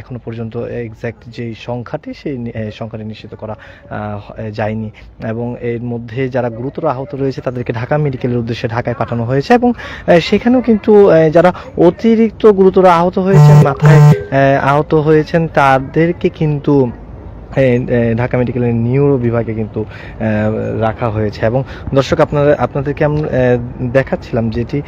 এখনও পর্যন্ত এক্স্যাক্ট যে সংখ্যাটি সেই সংখ্যাটি নিশ্চিত করা যায়নি। এবং এর মধ্যে যারা গুরুতর আহত রয়েছে তাদেরকে ঢাকা মেডিকেলের উদ্দেশ্যে ঢাকায় পাঠানো হয়েছে এবং সেখানেও কিন্তু যারা অতিরিক্ত গুরুতর আহত হয়েছেন, মাথায় আহত হয়েছেন, তাদেরকে কিন্তু ঢাকা মেডিকেলের নিউরো বিভাগে কিন্তু রাখা হয়েছে। এবং দর্শক আপনারা আপনাদেরকে আমি দেখাচ্ছিলাম যেটি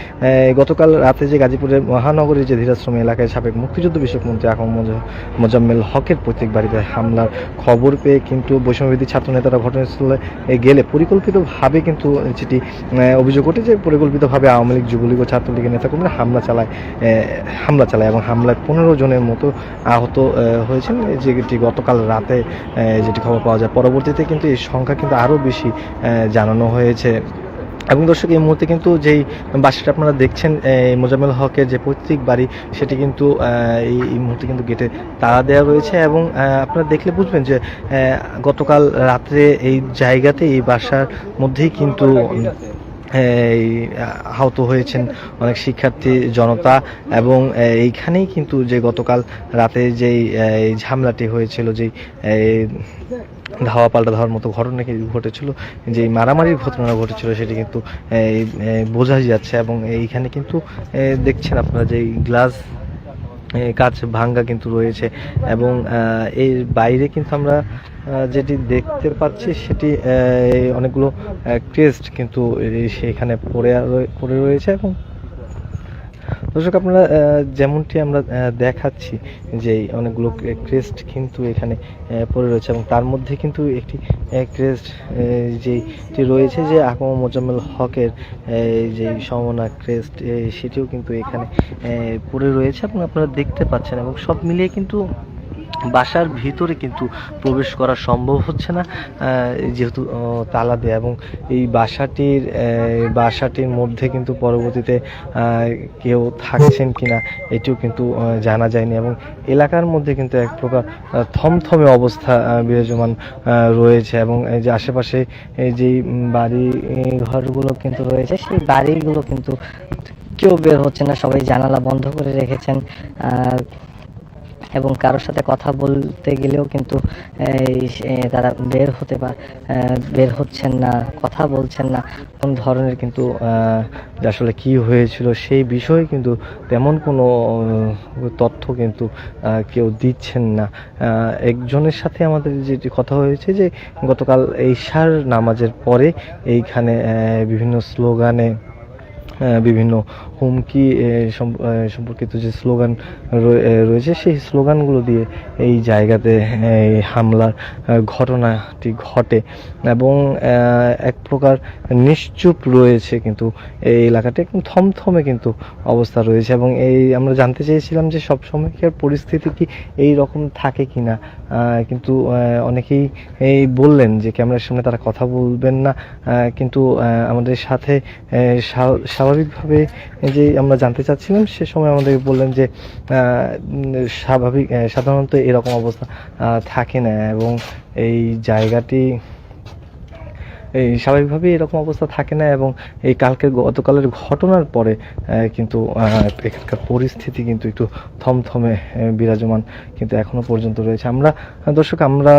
গতকাল রাতে যে গাজীপুরের মহানগরীর যে ধীরাশ্রম এলাকায় সাবেক মুক্তিযুদ্ধ বিষয়ক মন্ত্রী মোজা- মোজাম্মেল হকের প্রত্যেক বাড়িতে হামলার খবর পেয়ে কিন্তু বৈষম্যবিধি ছাত্র নেতারা ঘটনাস্থলে গেলে পরিকল্পিতভাবে কিন্তু যেটি অভিযোগ ওঠে যে পরিকল্পিতভাবে আওয়ামী লীগ যুবলীগ ও ছাত্রলীগের নেতাকর্মীরা হামলা চালায় হামলা চালায় এবং হামলায় পনেরো জনের মতো আহত আহ, হয়েছেন। যেটি গতকাল রাতে যেটি খবর পাওয়া যায়। পরবর্তীতে কিন্তু এই সংখ্যা কিন্তু আরও বেশি জানানো হয়েছে। এবং দর্শক, এই মুহূর্তে কিন্তু যেই বাসাটা আপনারা দেখছেন এই মোজাম্মেল হকের যে পৈতৃক বাড়ি, সেটি কিন্তু এই মুহূর্তে কিন্তু গেটে তালা দেওয়া রয়েছে এবং আপনারা দেখলে বুঝবেন যে গতকাল রাত্রে এই জায়গাতে, এই বাসার মধ্যেই কিন্তু আহত হয়েছেন অনেক শিক্ষার্থী, জনতা এবং এইখানেই কিন্তু যে গতকাল রাতে যেই ঝামলাটি হয়েছিল, যেই ধাওয়া পাল্টা ধাওয়ার মতো ঘটনা ঘটেছিল যে মারামারির ঘটনা ঘটেছিল সেটি কিন্তু বোঝাই যাচ্ছে এবং এইখানে কিন্তু দেখছেন আপনারা যে গ্লাস কাজ ভাঙ্গা কিন্তু রয়েছে এবং এর বাইরে কিন্তু আমরা যেটি দেখতে পাচ্ছি সেটি অনেকগুলো ক্রেস্ট কিন্তু সেখানে পড়ে পড়ে রয়েছে এবং দর্শক, আপনারা যেমনটি আমরা দেখাচ্ছি যে অনেকগুলো ক্রেস্ট কিন্তু এখানে পড়ে রয়েছে এবং তার মধ্যে কিন্তু একটি ক্রেস্ট যেটি রয়েছে যে আকম মোজাম্মেল হকের যে সমনা ক্রেস্ট সেটিও কিন্তু এখানে পড়ে রয়েছে এবং আপনারা দেখতে পাচ্ছেন এবং সব মিলিয়ে কিন্তু বাসার ভিতরে কিন্তু প্রবেশ করা সম্ভব হচ্ছে না যেহেতু তালা দেয়া এবং এই বাসাটির বাসাটির মধ্যে কিন্তু পরবর্তীতে কেউ থাকছেন কিনা এটিও কিন্তু জানা যায়নি এবং এলাকার মধ্যে কিন্তু এক প্রকার থমথমে অবস্থা বিরাজমান রয়েছে এবং যে আশেপাশে এই যে বাড়ি, ঘরগুলো কিন্তু রয়েছে, সেই বাড়িগুলো কিন্তু কেউ বের হচ্ছে না, সবাই জানালা বন্ধ করে রেখেছেন এবং কারোর সাথে কথা বলতে গেলেও কিন্তু, এই তারা বের হতে পার বের হচ্ছেন না, কথা বলছেন না, কোন ধরনের কিন্তু আসলে কি হয়েছিল সেই বিষয়ে কিন্তু তেমন কোনো তথ্য কিন্তু কেউ দিচ্ছেন না। একজনের সাথে আমাদের যেটি কথা হয়েছে যে, গতকাল ঈশার নামাজের পরে এইখানে বিভিন্ন স্লোগানে বিভিন্ন হুমকি সম্পর্কিত যে স্লোগান রয়ে- রয়েছে, সেই স্লোগানগুলো দিয়ে এই জায়গাতে এই হামলার ঘটনাটি ঘটে। এবং এক প্রকার নিশ্চুপ রয়েছে কিন্তু এই এলাকাটা, একদম থমথমে কিন্তু অবস্থা রয়েছে। এবং এই, আমরা জানতে চেয়েছিলাম যে সব সময়কার পরিস্থিতি কি এই রকম থাকে কি না কিন্তু অনেকেই এই বললেন যে ক্যামেরার সামনে তারা কথা বলবেন না। কিন্তু আমাদের সাথে স্বাভাবিকভাবে যে আমরা জানতে চাচ্ছিলাম, সে সময় আমাদের বললেন যে স্বাভাবিক সাধারণত এরকম অবস্থা থাকে না এবং এই জায়গাটি এই স্বাভাবিকভাবেই এরকম অবস্থা থাকে না এবং এই কালকের গতকালের ঘটনার পরে কিন্তু এখানকার পরিস্থিতি কিন্তু একটু থমথমে বিরাজমান কিন্তু এখনও পর্যন্ত রয়েছে। আমরা, দর্শক, আমরা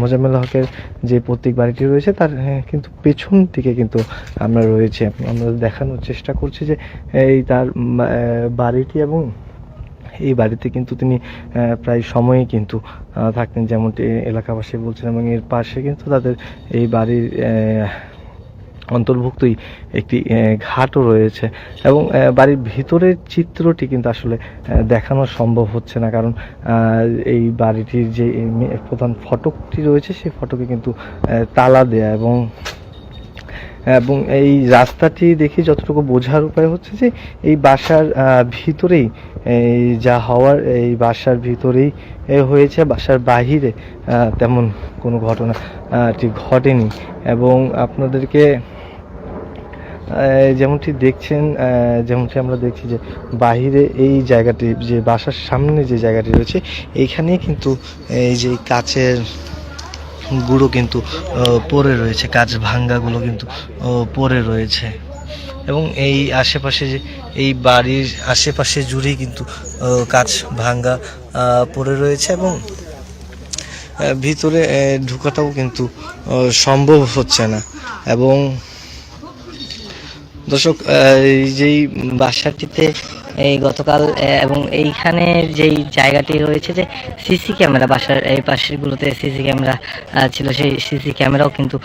মোজাম্মেল হকের যে প্রত্যেক বাড়িটি রয়েছে, তার কিন্তু পেছন দিকে কিন্তু আমরা রয়েছে। আমরা দেখানোর চেষ্টা করছি যে, এই তার বাড়িটি এবং এই বাড়িতে কিন্তু তিনি প্রায় সময়ই কিন্তু থাকতেন। যেমনটি এলাকাবাসী বলছেন এবং এর পাশে কিন্তু তাদের এই বাড়ির অন্তর্ভুক্তই একটি ঘাটও রয়েছে। এবং বাড়ির ভিতরের চিত্রটি কিন্তু আসলে দেখানো সম্ভব হচ্ছে না। কারণ এই বাড়িটির যে প্রধান ফটকটি রয়েছে, সেই ফটকে কিন্তু তালা দেয়া এবং এবং এই রাস্তাটি দেখে যতটুকু বোঝার উপায় হচ্ছে যে এই বাসার ভিতরেই এই যা হওয়ার এই বাসার ভিতরেই হয়েছে বাসার বাহিরে তেমন কোনো ঘটনা আহ, টি ঘটেনি। এবং আপনাদেরকে যেমনটি দেখছেন যেমনটি আমরা দেখছি যে বাহিরে এই জায়গাটি যে বাসার সামনে যে জায়গাটি রয়েছে এইখানেই কিন্তু এই যে কাচের গুঁড়ো কিন্তু পড়ে রয়েছে, কাঁচ ভাঙ্গাগুলো কিন্তু পড়ে রয়েছে। এবং এই আশেপাশে যে, এই বাড়ির আশেপাশে জুড়েই কিন্তু কাঁচ ভাঙ্গা পড়ে রয়েছে এবং ভিতরে ঢোকাটাও কিন্তু সম্ভব হচ্ছে না। এবং দর্শক এই যেই বাসাটিতে এই গতকাল এবং এইখানের যেই জায়গাটি রয়েছে যে সিসি ক্যামেরা, বাসার এই পাশেরগুলোতে সিসি ক্যামেরা ছিল, সেই সিসি ক্যামেরাও কিন্তু